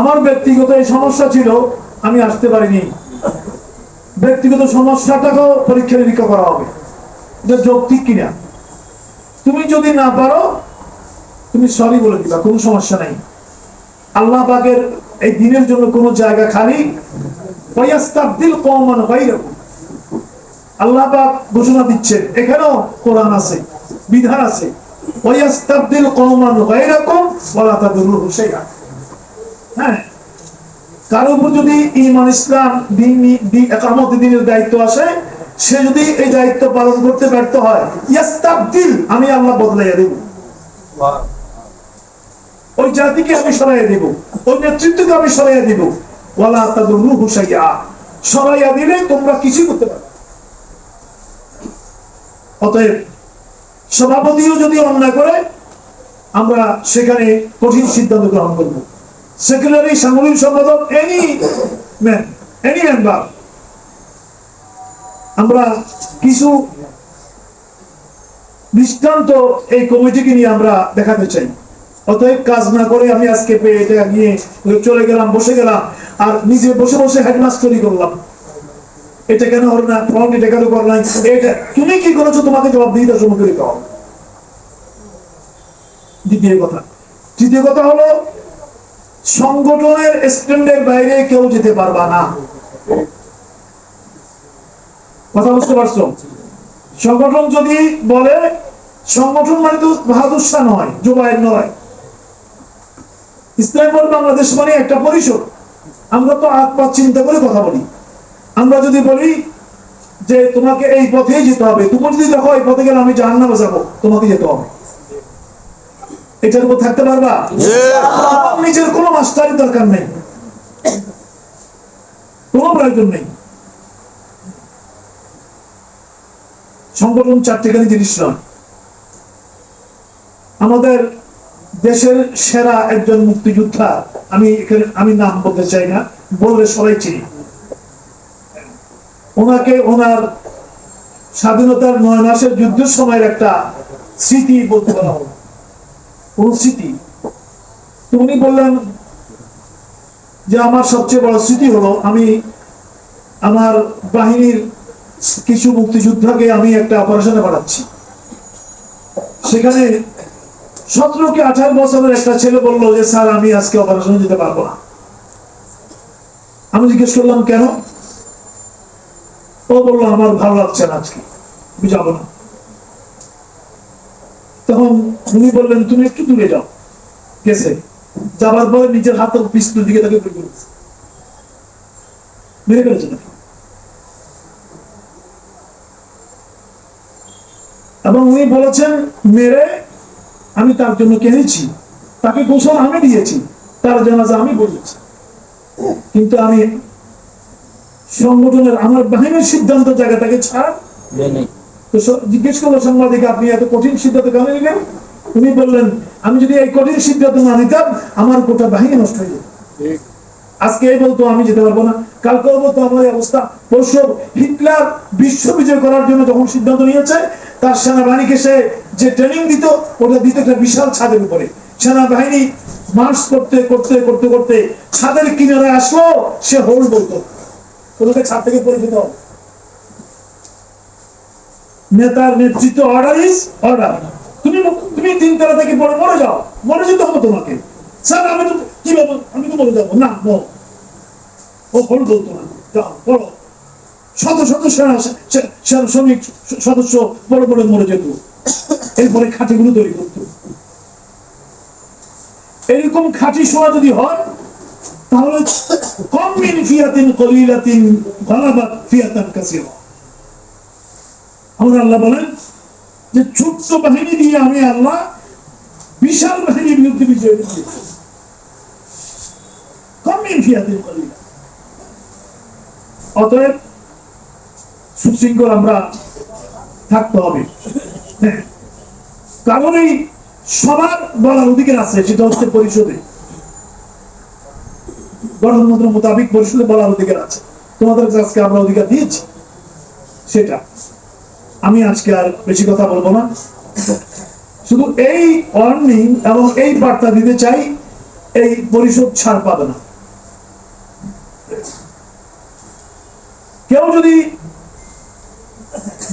আমার ব্যক্তিগত এই সমস্যা ছিল, আমি আসতে পারিনি। ব্যক্তিগত সমস্যাটাকেও পরীক্ষা নিরীক্ষা করা হবে। এটা যৌক্তিক কিনা? তুমি যদি না পারো, তুমি সরি বলে দিবা, কোনো সমস্যা নাই। আল্লাহ পাকের এই দিনের জন্য কোনো জায়গা খালি। ওয়াস্তাবদিল কওমান গায়রাকুম। আল্লাহ পাক ঘোষণা দিচ্ছেন, এখানেও কোরআন আছে, বিধান আছে। ওয়াস্তাবদিল কওমান গায়রাকুম, ওয়ালা তাদুরুহু শাইআ। হ্যাঁ। কারও উপর যদি ইমান ইসলাম একামত দিনের দায়িত্ব আসে, সে যদি এই দায়িত্ব পালন করতে ব্যর্থ হয় আমি আল্লাহ বদলাইয়া দেব। ওই জাতিকে আমি সরাইয়া দিব। ওই নেতৃত্বকে আমি সরাইয়া দিব। ওয়ালা তাদুর হুসাইয়া সরাইয়া দিলে তোমরা কিছু করতে পারবে অতএব সভাপতিও যদি অন্যায় করে, আমরা সেখানে কঠিন সিদ্ধান্ত গ্রহণ করব। সেক্রেটারি সাংগঠনিক সম্পাদক এনি ম্যান এনি মেম্বার আমরা কিছু দৃষ্টান্ত এই কমিটিকে নিয়ে আমরা দেখাতে চাই। অতএব কাজ না করে আমি আজকে এটা নিয়ে চলে গেলাম, বসে গেলাম, আর নিজে বসে বসে হেডমাস্টারি করলাম। এটা কেন হলো না? ফ্রন্ট এটা কেন করলাম এটা তুমি কি করেছ? তোমাকে জবাব দিয়ে তার সম্মুখে দিতে হবে দ্বিতীয় কথা। তৃতীয় কথা হলো সংগঠনের স্ট্যান্ডের বাইরে কেউ যেতে পারবা না। কথা বুঝতে পারছ? সংগঠন যদি বলে, সংগঠন মানে তো বাহাদুর শাহ নয়, জোবাইর নয়। ইসলাম বল বাংলাদেশ মানে একটা পরিষদ। আমরা তো আগ পথ চিন্তা করে কথা বলি। আমরা যদি বলি যে তোমাকে এই পথেই যেতে হবে, তুমি যদি দেখো এই পথে গেলে আমি জাহান্নামে যাব, তোমাকে যেতে হবে। এটার উপর থাকতে পারবা? নিজের কোনো মাস্টারি দরকার নেই। কোনো প্রয়োজন নেই। সংগঠন চারটিখানি জিনিস নয়। আমাদের দেশের সেরা একজন মুক্তিযোদ্ধা আমি এখানে আমি নাম বলতে চাই না বললে সবাই চিনি। ওনাকে ওনার স্বাধীনতার নয় মাসের যুদ্ধের সময়ের একটা স্মৃতি বলতে বলা স্মৃতি তো উনি বললেন যে আমার সবচেয়ে বড় স্মৃতি হলো আমি আমার বাহিনীর কিছু মুক্তিযোদ্ধাকে আমি একটা অপারেশনে পাঠাচ্ছি। সেখানে সতেরো কি আঠারো বছরের একটা ছেলে বলল যে, স্যার, আমি আজকে অপারেশনে যেতে পারব না। আমি জিজ্ঞেস করলাম, কেন? ও বলল, আমার ভালো লাগছে না আজকে। আমি যাব না। তখন উনি বললেন, তুমি একটু দূরে যাও। গেছে। যাবার পরে নিজের হাতের পিস্তল দিকে তাকে বের করেছে মেরে ফেলেছে এবং উনি বলেছেন, মেরে আমি তার জন্য কেঁদেছি। তাকে গোসল আমি দিয়েছি। তার জানাজা আমি বলেছি। কিন্তু আমি সংগঠনের আমার বাহিনীর সিদ্ধান্ত জায়গাটাকে ছাড় তো জিজ্ঞেস করল সাংবাদিক আপনি এত কঠিন সিদ্ধান্ত কেন নিলেন? উনি বললেন আমি যদি এই কঠিন সিদ্ধান্ত না নিতাম আমার গোটা বাহিনী নষ্ট হয়ে যেত। আজকে এই বলতো আমি যেতে পারব না। কালকেও বলতো আমার অবস্থা। পরশু হিটলার বিশ্ব বিজয় করার জন্য যখন সিদ্ধান্ত নিয়েছে তার সেনাবাহিনীকে সে যে ট্রেনিং দিত ওটা দিত একটা বিশাল ছাদের উপরে। সেনাবাহিনী মার্চ করতে করতে করতে করতে ছাদের কিনারে আসলো সে হোল বলতো। তোমাকে ছাদ থেকে পড়ে যেতে হবে নেতার নেতৃত্ব অর্ডার ইজ অর্ডার তুমি তুমি তিন তারা থেকে পড়ে মরে যাও। মরে যেতে হবে তোমাকে। স্যার, আমি তো কি বলব? আমি তো মরে যাব না ও যাও, পড়ো। শত শত সেনা শ্রমিক সদস্য বড় বড় মরে যেত। এরপরে খাঁটিগুলো তৈরি করতো। এরকম খাঁটি সোনা যদি হয়, তাহলে কম মিন ফিয়াতিন, কলিলাতিন গালাবাত ফিয়াতান আমার আল্লাহ বলেন যে ছোট্ট বাহিনী দিয়ে আমি আল্লাহ বিশাল বাহিনীর বিরুদ্ধে বিজয় অতএব সুশৃঙ্খল আমরা থাকতে হবে। হ্যাঁ। সবার বলার অধিকার আছে, সেটা হচ্ছে পরিষদে। গণতন্ত্র মোতাবিক পরিষদে বলার অধিকার আছে। তোমাদের আজকে আমরা অধিকার দিয়েছি। সেটা। আমি আজকে আর বেশি কথা বলব না। শুধু এই ওয়ার্নিং এবং এই বার্তা দিতে চাই এই পরিশোধ ছাড় পাবে না। কেউ যদি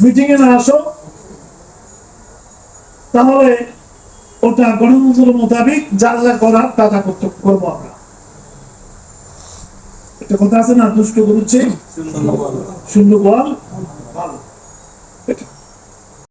মিটিং এ না আসো তাহলে ওটা গণতন্ত্র মোতাবেক যা যা করার তা তা করতে করব আমরা। একটা কথা আছে না দুষ্ট করছে শূন্য বল?